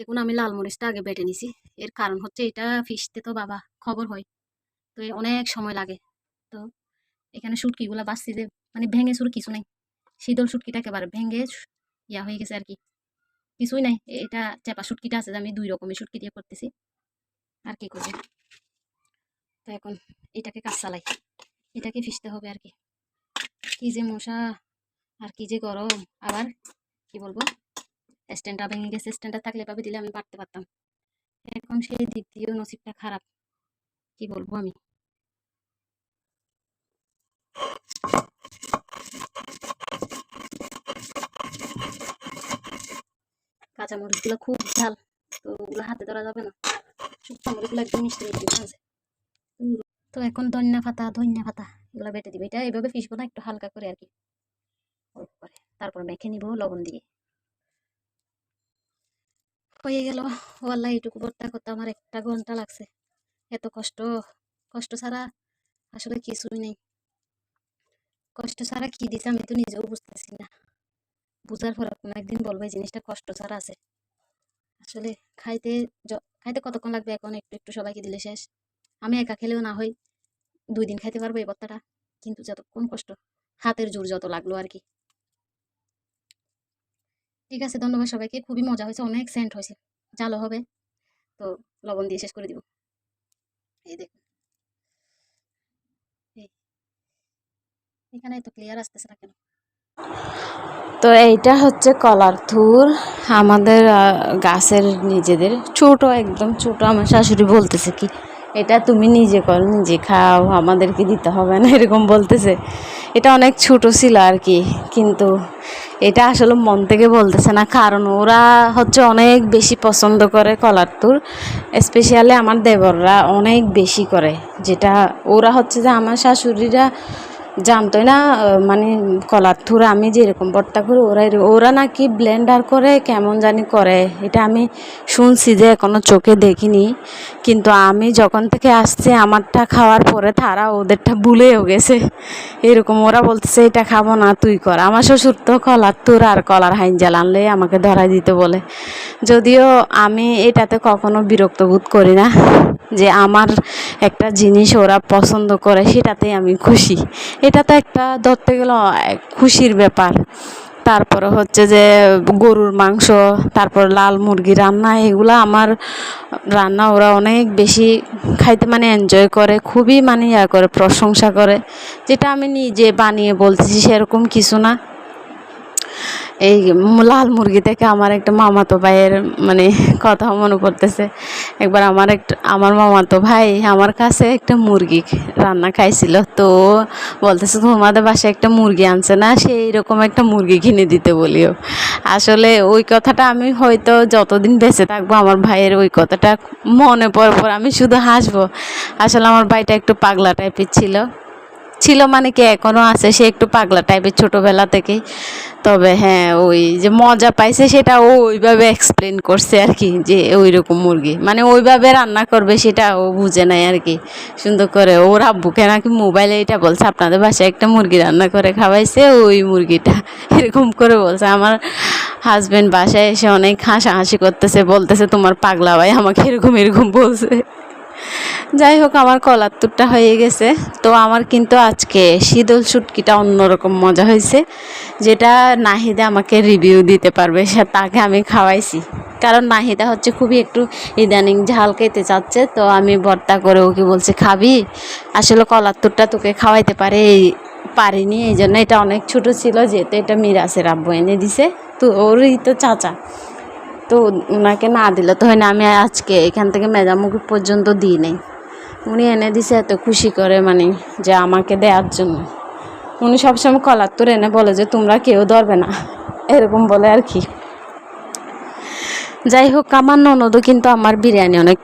দেখুন, আমি লাল মরিচটা আগে বেটে নিছি। এর কারণ হচ্ছে এটা ফিসতে তো বাবা খবর হয়। তো অনেক সময় লাগে। তো এখানে শুটকিগুলো বাঁচছি যে মানে ভেঙে চুর কিছু নাই। শীতল শুটকিটা একেবারে ভেঙে ইয়া হয়ে গেছে আর কি কিছুই নাই। এটা চেপা শুটকিটা আছে যে আমি দুই রকমের শুটকি দিয়ে করতেছি। আর কি করব? তো এখন এটাকে কাজ চালাই। এটাকে ফিসতে হবে আর কি। কি যে মশা, আর কি যে গরম। আবার কি বলব? স্ট্যান্ডটা ভেঙে গেছে থাকলে পাবে দিলে আমি বাড়তে পারতাম। এখন সেই দিক দিয়েও নসিবটা খারাপ। কি বলব আমি? কাঁচা মরিচগুলো খুব ঝাল, তো ওগুলো হাতে ধরা যাবে না। শুকনো একদম মিষ্টি মিষ্টি তো এখন ধনিয়া পাতা ধনিয়া পাতা এগুলো বেটে দিবে। এটা এইভাবে ফিসবো না, একটু হালকা করে আর কি। তারপর মেখে নিব লবণ দিয়ে। হয়ে গেল। ওয়াল্লাহ, এইটুকু ভর্তা করতে আমার একটা ঘণ্টা লাগছে। এত কষ্ট কষ্ট ছাড়া আসলে কিছুই নেই। কষ্ট ছাড়া কি দিছে আমি তো নিজেও বুঝতেছি না। বুঝার পর কোনো একদিন বলব জিনিসটা কষ্ট ছাড়া আছে। আসলে খাইতে খাইতে কতক্ষণ লাগবে এখন? একটু একটু সবাইকে দিলে শেষ। আমি একা খেলেও না হয় দুই দিন খাইতে পারব এই ভর্তাটা। কিন্তু যতক্ষণ কষ্ট, হাতের জোর যত লাগল আর কি। ঠিক আছে, ধন্যবাদ সবাইকে। খুবই মজা হয়েছে, অনেক সেন্ট হয়েছে। জালো হবে। তো লবণ দিয়ে শেষ করে দিব। এই দেখুন। এখানে তো ক্লিয়ার আসতেছে না কেন? তো এইটা হচ্ছে কলার থুর। আমাদের গাছের নিজেদের। ছোট, একদম ছোট। আমার শাশুড়ি বলতেছে কি এটা তুমি নিজে করো, নিজে খাও, আমাদেরকে দিতে হবে না, এরকম বলতেছে। এটা অনেক ছোট ছিল আর কি, কিন্তু এটা আসলে মন থেকে বলতেছে না, কারণ ওরা হচ্ছে অনেক বেশি পছন্দ করে কলার তুর স্পেশালি আমার দেবররা অনেক বেশি করে। যেটা ওরা হচ্ছে যে আমার শাশুড়িরা জানতোই না মানে কলার থুর আমি যেরকম ভর্তা করি ওরা ওরা নাকি ব্লেন্ডার করে, কেমন জানি করে। এটা আমি শুনছি যে এখনও চোখে দেখিনি, কিন্তু আমি যখন থেকে আসছি, আমারটা খাওয়ার পরে তারা ওদেরটা ভুলেও গেছে। এরকম ওরা বলতেছে, এটা খাব না, তুই কর। আমার শ্বশুর তো কলার তুর আর কলার হাইঞ্জাল আনলে আমাকে ধরাই দিতে বলে। যদিও আমি এটাতে কখনো বিরক্ত বোধ করি না, যে আমার একটা জিনিস ওরা পছন্দ করে, সেটাতেই আমি খুশি। এটা তো একটা ধরতে গেলে খুশির ব্যাপার। তারপরে হচ্ছে যে গরুর মাংস, তারপর লাল মুরগি রান্না, এগুলো আমার রান্না ওরা অনেক বেশি খাইতে মানে এনজয় করে, খুবই মানে ইয়া করে, প্রশংসা করে। যেটা আমি নিজে বানিয়ে বলতেছি সেরকম কিছু না। এই লাল মুরগি থেকে আমার একটা মামাতো ভাইয়ের মানে কথা মনে পড়তেছে। একবার আমার একটা, আমার মামাতো ভাই আমার কাছে একটা মুরগি রান্না খাইছিল। তো বলতেছে, তোমাদের বাসায় একটা মুরগি আনছে না? সেই রকম একটা মুরগি কিনে দিতে বলিও। আসলে ওই কথাটা আমি হয়তো যতদিন বেঁচে থাকব, আমার ভাইয়ের ওই কথাটা মনে পড়ে পর আমি শুধু হাসবো। আসলে আমার ভাইটা একটু পাগলা টাইপের ছিল। ছিল মানে কি এখনও আছে, সে একটু পাগলা টাইপের ছোটোবেলা থেকেই তবে হ্যাঁ ওই যে মজা পাইছে সেটা ও ওইভাবে এক্সপ্লেন করছে আর কি, যে ওই রকম মুরগি। মানে ওইভাবে রান্না করবে সেটা ও বুঝে নাই আর কি। সুন্দর করে ওর আব্বুকে নাকি মোবাইলে এটা বলছে, আপনাদের বাসায় একটা মুরগি রান্না করে খাওয়াইছে, ওই মুরগিটা। এরকম করে বলছে। আমার হাজব্যান্ড বাসায় এসে অনেক হাসাহাসি করতেছে, বলতেছে, তোমার পাগলা ভাই আমাকে এরকম এরকম বলছে। যাই হোক, আমার কলার তুরটা হয়ে গেছে। তো আমার কিন্তু আজকে শীতল শুটকিটা অন্যরকম মজা হয়েছে, যেটা নাহিদা আমাকে রিভিউ দিতে পারবে। সে তাকে আমি খাওয়াইছি। কারণ নাহিদা হচ্ছে খুবই একটু ইদানিং ঝাল খেতে চাচ্ছে, তো আমি ভর্তা করে ওকে বলছি, খাবি? আসলে কলার তুরটা তোকে খাওয়াইতে পারে, এই- পারিনি, এই জন্য এটা অনেক ছোট ছিল, যেহেতু এটা মিরাসের আব্বু এনে দিছে। তো ওরই তো চাচা। তো ওনাকে না দিলে তো হয় না, আমি আজকে এখান থেকে মেজামুখি পর্যন্ত দিই নাই। উনি এনে দিছে এত খুশি করে মানে যে আমাকে দেওয়ার জন্য। উনি সবসময় কলার তোর এনে বলে যে, তোমরা কেউ ধরবে না। এরকম বলে আর কি। যাই হোক, আমার ননদও কিন্তু আমার বিরিয়ানি অনেক